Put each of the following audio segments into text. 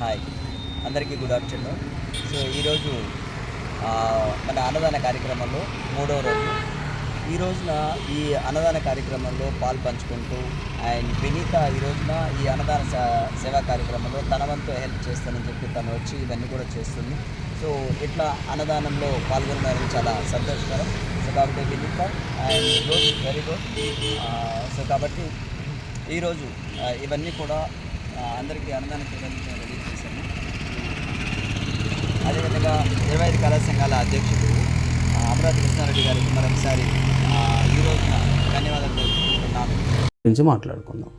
Hi. అందరికీ good afternoon. So ఈరోజు మన అన్నదాన కార్యక్రమంలో మూడవ రోజు. ఈ రోజున ఈ అన్నదాన కార్యక్రమంలో పాలు పంచుకుంటూ అండ్ వినీత ఈ రోజున ఈ అన్నదాన సేవా కార్యక్రమంలో తన వంతు హెల్ప్ చేస్తానని చెప్పి తను వచ్చి ఇవన్నీ కూడా చేస్తుంది. సో ఇట్లా అన్నదానంలో పాల్గొనడం చాలా సంతోషకరం. సో కాబట్టి Vineetha and good very good. So కాబట్టి ఈరోజు ఇవన్నీ కూడా అందరికీ అన్నదాన చేయడానికి నేను రెడీ చేశాను అదేవిధంగా ఇరవై ఐదు కళా సంఘాల అధ్యక్షుడు అమరావతి కృష్ణారెడ్డి గారికి మరొకసారి ఈ రోజున ధన్యవాదాలు తెలుపుకుంటున్నాను. గురించి మాట్లాడుకుందాం.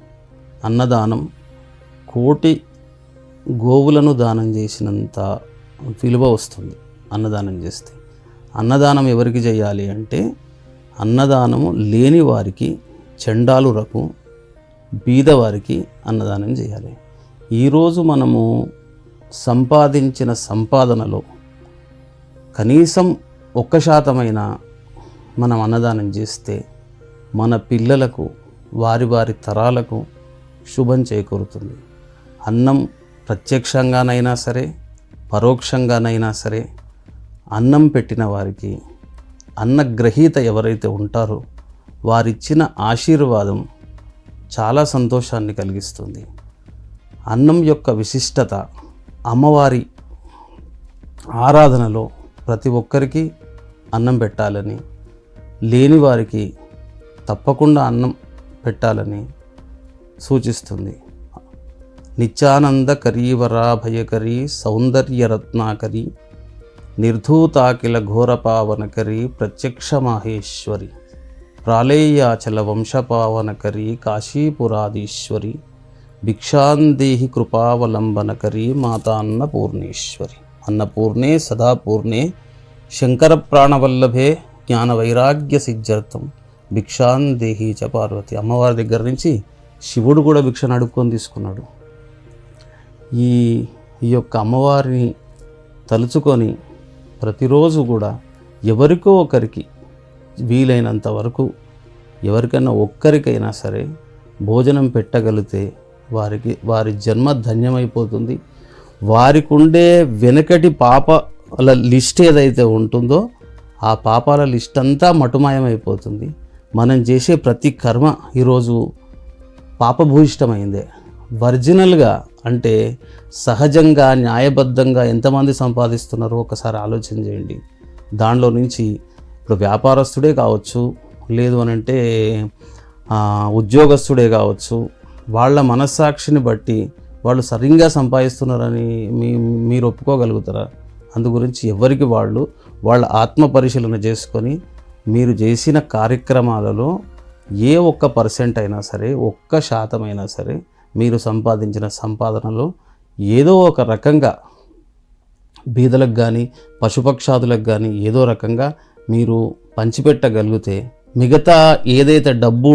అన్నదానం కోటి గోవులను దానం చేసినంత విలువ వస్తుంది అన్నదానం చేస్తే. అన్నదానం ఎవరికి చేయాలి అంటే అన్నదానము లేని వారికి చెండాలురకు బీదవారికి అన్నదానం చేయాలి. ఈరోజు మనము సంపాదించిన సంపాదనలో కనీసం ఒక్క శాతమైన మనం అన్నదానం చేస్తే మన పిల్లలకు వారి వారి తరాలకు శుభం చేకూరుతుంది. అన్నం ప్రత్యక్షంగానైనా సరే పరోక్షంగానైనా సరే అన్నం పెట్టిన వారికి అన్నగ్రహీత ఎవరైతే ఉంటారో వారిచ్చిన ఆశీర్వాదం చాలా సంతోషాన్ని కలిగిస్తుంది. అన్నం యొక్క విశిష్టత అమ్మవారి ఆరాధనలో ప్రతి ఒక్కరికి అన్నం పెట్టాలని లేని వారికి తప్పకుండా అన్నం పెట్టాలని సూచిస్తుంది. నిత్యానంద కరీవరాభయకరీ సౌందర్యరత్నాకరి నిర్ధూతాకిల ఘోరపావనకరి ప్రత్యక్ష మహేశ్వరి ప్రాళేయాచల వంశపావనకరీ కాశీపురాధీశ్వరి భిక్షాందేహి కృపావలంబనకరీ మాతా పూర్ణేశ్వరి అన్నపూర్ణే సదాపూర్ణే శంకర ప్రాణవల్లభే జ్ఞాన వైరాగ్య సిద్ధ్యర్థం భిక్షాందేహి చ పార్వతి. అమ్మవారి దగ్గర నుంచి శివుడు కూడా భిక్షను అడుక్కొని తీసుకున్నాడు. ఈ ఈ యొక్క అమ్మవారిని తలుచుకొని ప్రతిరోజు కూడా ఎవరికో ఒకరికి వీలైనంత వరకు ఎవరికైనా ఒక్కరికైనా సరే భోజనం పెట్టగలిగితే వారికి వారి జన్మ ధన్యమైపోతుంది. వారికి ఉండే వెనకటి పాపాల లిస్ట్ ఏదైతే ఉంటుందో ఆ పాపాల లిస్ట్ అంతా మటుమాయమైపోతుంది. మనం చేసే ప్రతి కర్మ ఈరోజు పాపభూయిష్టమైందే. ఒరిజినల్గా అంటే సహజంగా న్యాయబద్ధంగా ఎంతమంది సంపాదిస్తున్నారో ఒకసారి ఆలోచన చేయండి. దానిలో నుంచి ఇప్పుడు వ్యాపారస్తుడే కావచ్చు లేదు అని అంటే ఉద్యోగస్తుడే కావచ్చు వాళ్ళ మనస్సాక్షిని బట్టి వాళ్ళు సరిగ్గా సంపాదిస్తున్నారని మీ మీరు ఒప్పుకోగలుగుతారా? అందు గురించి ఎవరికి వాళ్ళు వాళ్ళ ఆత్మ పరిశీలన చేసుకొని మీరు చేసిన కార్యక్రమాలలో ఏ ఒక్క పర్సెంట్ అయినా సరే ఒక్క శాతం అయినా సరే మీరు సంపాదించిన సంపాదనలో ఏదో ఒక రకంగా బీదలకు కానీ పశుపక్షాదులకు కానీ ఏదో రకంగా మీరు పంచిపెట్టగలిగితే మిగతా ఏదైతే డబ్బు